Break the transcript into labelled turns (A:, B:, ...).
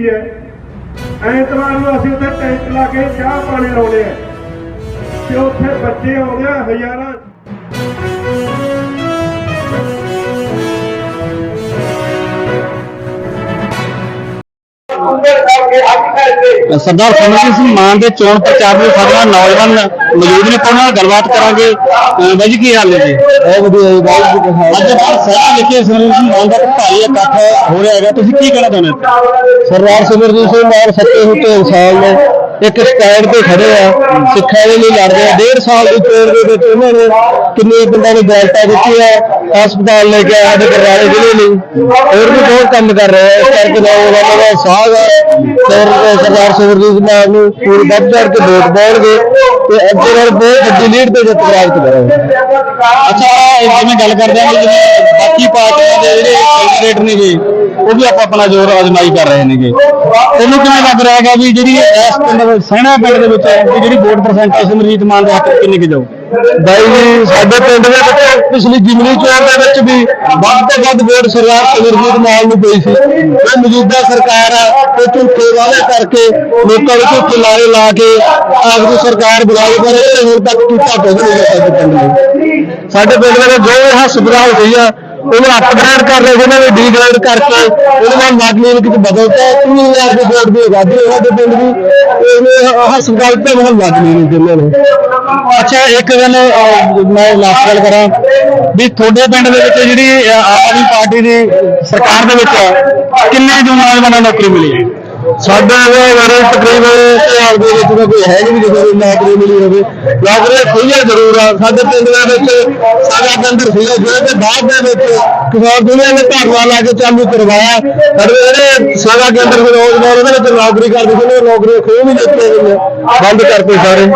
A: ਦੀ ਹੈ। ਐਤਵਾਰ ਨੂੰ ਅਸੀਂ ਉੱਥੇ ਟੈਂਟ ਲਾ ਕੇ ਚਾਹ ਪਾਣੀ ਲਾਉਣੇ ਆ ਤੇ ਉੱਥੇ ਬੱਚੇ ਆਉਂਦੇ ਆ, ਹਜ਼ਾਰਾਂ
B: ਸਰਦਾਰ ਸਿਮਰਜੀਤ ਸਿੰਘ ਮਾਨ ਦੇ ਚੋਣ ਪ੍ਰਚਾਰ ਦੇ ਸਾਡੇ ਨਾਲ ਨੌਜਵਾਨ ਮੌਜੂਦ ਨੇ ਉਹਨਾਂ ਨਾਲ ਗੱਲਬਾਤ ਕਰਾਂਗੇ। ਬਾਈ ਜੀ ਕੀ ਹਾਲ ਹੈ ਜੀ? ਬਹੁਤ ਵਧੀਆ ਜੀ ਬਹੁਤ ਅੱਜ ਸਾਰਾ ਲਿਖੇ ਸਿਮਰਜੀਤ ਸਿੰਘ ਮਾਨ ਦਾ ਭਾਈ ਇਕੱਠ ਹੋ ਰਿਹਾ ਹੈਗਾ। ਤੁਸੀਂ ਕੀ ਕਹਿਣਾ ਚਾਹੁੰਦੇ ਹੋ?
C: ਸਰਦਾਰ ਸਿਮਰਜੀਤ ਸਿੰਘ ਮਾਨ ਸੱਤੇ ਹੁੱਤੇ ਇਨਸਾਨ ਨੇ। ਇੱਕ ਸਟੈਂਡ ਤੇ ਖੜੇ ਆ, ਸਿੱਖਾਂ ਦੇ ਲਈ ਲੜ ਰਹੇ ਆ। ਡੇਢ ਸਾਲ ਦੀ ਚੋਣ ਦੇ ਵਿੱਚ ਉਹਨਾਂ ਨੇ ਕਿੰਨੇ ਪਿੰਡਾਂ ਨੂੰ ਗ੍ਰਾਂਟਾਂ ਦਿੱਤੀਆਂ ਹਸਪਤਾਲ ਲੈ ਕੇ ਆਇਆ ਸਾਡੇ ਬਰਨਾਲੇ ਜ਼ਿਲ੍ਹੇ ਲਈ ਹੋਰ ਵੀ ਬਹੁਤ ਕੰਮ ਕਰ ਰਹੇ ਆ। ਇਸ ਕਰਕੇ ਨੌਜਵਾਨਾਂ ਦਾ ਸਾਹ ਹੈ ਸਰ, ਸਰਦਾਰ ਸਿਮਰਜੀਤ ਮਾਨ ਨੂੰ ਪੂਰੀ ਵੱਧ ਚੜ ਕੇ ਵੋਟ ਪਾਉਣਗੇ ਤੇ ਅੱਗੇ ਨਾਲ ਬਹੁਤ ਵੱਡੀ ਲੀਡ ਤੇ ਜਿੱਤ ਪ੍ਰਾਪਤ ਕਰਾਂਗੇ।
B: ਅੱਛਾ ਜਿਵੇਂ ਗੱਲ ਕਰਦੇ ਹਾਂ ਜਿਵੇਂ ਬਾਕੀ ਪਾਰਟੀਆਂ ਦੇ ਜਿਹੜੇ ਕੈਂਡੀਡੇਟ ਨੇਗੇ, ਉਹ ਵੀ ਆਪਾਂ ਆਪਣਾ ਜ਼ੋਰ ਆਜ਼ਮਾਈ ਕਰ ਰਹੇ ਨੇਗੇ। ਤੁਹਾਨੂੰ ਕਿਵੇਂ ਲੱਗ ਰਿਹਾ ਹੈਗਾ ਵੀ ਜਿਹੜੀ ਇਸ ਪਿੰਡ ਸਹਿਣਾ ਪਿੰਡ ਦੇ ਵਿੱਚ ਹੈ ਜਿਹੜੀ ਵੋਟ ਪਰਸੈਂਟੇਜ ਸਿਮਰਜੀਤ ਮਾਨ ਦੇ ਹੱਕ 'ਚ ਕਿੰਨੀ ਜਾਊ?
C: ਬਾਈ ਜੀ, ਸਾਡੇ ਪਿੰਡ ਦੇ ਵਿੱਚ ਪਿਛਲੀ ਜਿਮਨੀ ਚੋਣ ਦੇ ਵਿੱਚ ਵੀ ਵੱਧ ਤੋਂ ਵੱਧ ਵੋਟ ਸਰਦਾਰ ਸਿਮਰਜੀਤ ਮਾਨ ਨੂੰ ਪਈ ਸੀ। ਇਹ ਮੌਜੂਦਾ ਸਰਕਾਰ ਆ ਉਹ ਝੂਠੇ ਵਾਅਦੇ ਕਰਕੇ ਲੋਕਾਂ ਨੂੰ ਝੂਠੇ ਲਾਰੇ ਲਾ ਕੇ ਆਪਣੀ ਸਰਕਾਰ ਬਣਾਈ ਪਰ ਇਹ ਹੁਣ ਤੱਕ ਕੀਤਾ ਕੁਝ ਨਹੀਂ ਹੈ ਸਾਡੇ ਪਿੰਡ ਨੇ ਸਾਡੇ ਪਿੰਡ ਦੇ ਵਿੱਚ ਜੋ ਇਹ ਹਸਪਤਾਲ ਹੋਈ ਆ ਉਹਨੂੰ ਅਪਗ੍ਰੇਡ ਕਰ ਰਹੇ ਉਹਨਾਂ ਨੇ ਡੀਗ੍ਰੇਡ ਕਰਕੇ ਉਹਦੇ ਨਾਲ ਮਾਡਲਿੰਗ ਕਿਤੇ ਬਦਲਤਾ 3000 ਦੇ ਵੋਟ ਦੀ ਆਜ਼ਾਦੀ ਹੈ ਸਾਡੇ ਪਿੰਡ ਦੀ। ਇਹ ਹਸਪਤਾਲ ਤੇ ਮਹਲ ਮਾਡਲਿੰਗ ਜਿੰਨਾਂ ਨੇ।
B: ਅੱਛਾ ਇੱਕ ਗੱਲ ਅਹ, ਮੈਂ ਲਾਸਟ ਗੱਲ ਕਰਾਂ ਵੀ ਤੁਹਾਡੇ ਪਿੰਡ ਦੇ ਵਿੱਚ ਜਿਹੜੀ ਅਹ, ਆਮ ਆਦਮੀ ਪਾਰਟੀ ਦੀ ਸਰਕਾਰ ਦੇ ਵਿੱਚ ਕਿੰਨੇ ਜੋ ਨੌਜਵਾਨਾਂ ਨੂੰ ਨੌਕਰੀ ਮਿਲੀ ਹੈ?
C: ਸਾਡੇ ਬਾਰੇ ਤਕਰੀਬਨ ਪੰਜਾਬ ਦੇ ਵਿੱਚ ਤਾਂ ਕੋਈ ਹੈ ਨਹੀਂ ਜਦੋਂ ਵੀ ਨੌਕਰੀ ਮਿਲੀ ਹੋਵੇ। ਨੌਕਰੀ ਖੁੱਲੀਆਂ ਜ਼ਰੂਰ ਆ। ਸਾਡੇ ਪਿੰਡ ਦੇ ਵਿੱਚ, ਸਾਡਾ ਕੇਂਦਰ ਸੀਗਾ ਜਿਹੜੇ ਤੇ ਬਾਅਦ ਦੇ ਵਿੱਚ ਕਿਸਾਨ ਦੁਨੀਆ ਨੇ ਧਰਨਾ ਲਾ ਕੇ ਚਾਲੂ ਕਰਵਾਇਆ। ਸਾਡੇ ਜਿਹੜੇ ਸਾਡਾ ਕੇਂਦਰ ਦੇ ਨੌਜਵਾਨ ਉਹਦੇ ਵਿੱਚ ਨੌਕਰੀ ਕਰਦੇ ਸੀ ਉਹ ਨੌਕਰੀਆਂ ਖੋਹ ਵੀ ਦਿੱਤੀਆਂ ਗਈਆਂ। ਬੰਦ ਕਰਤੇ ਸਾਰੇ।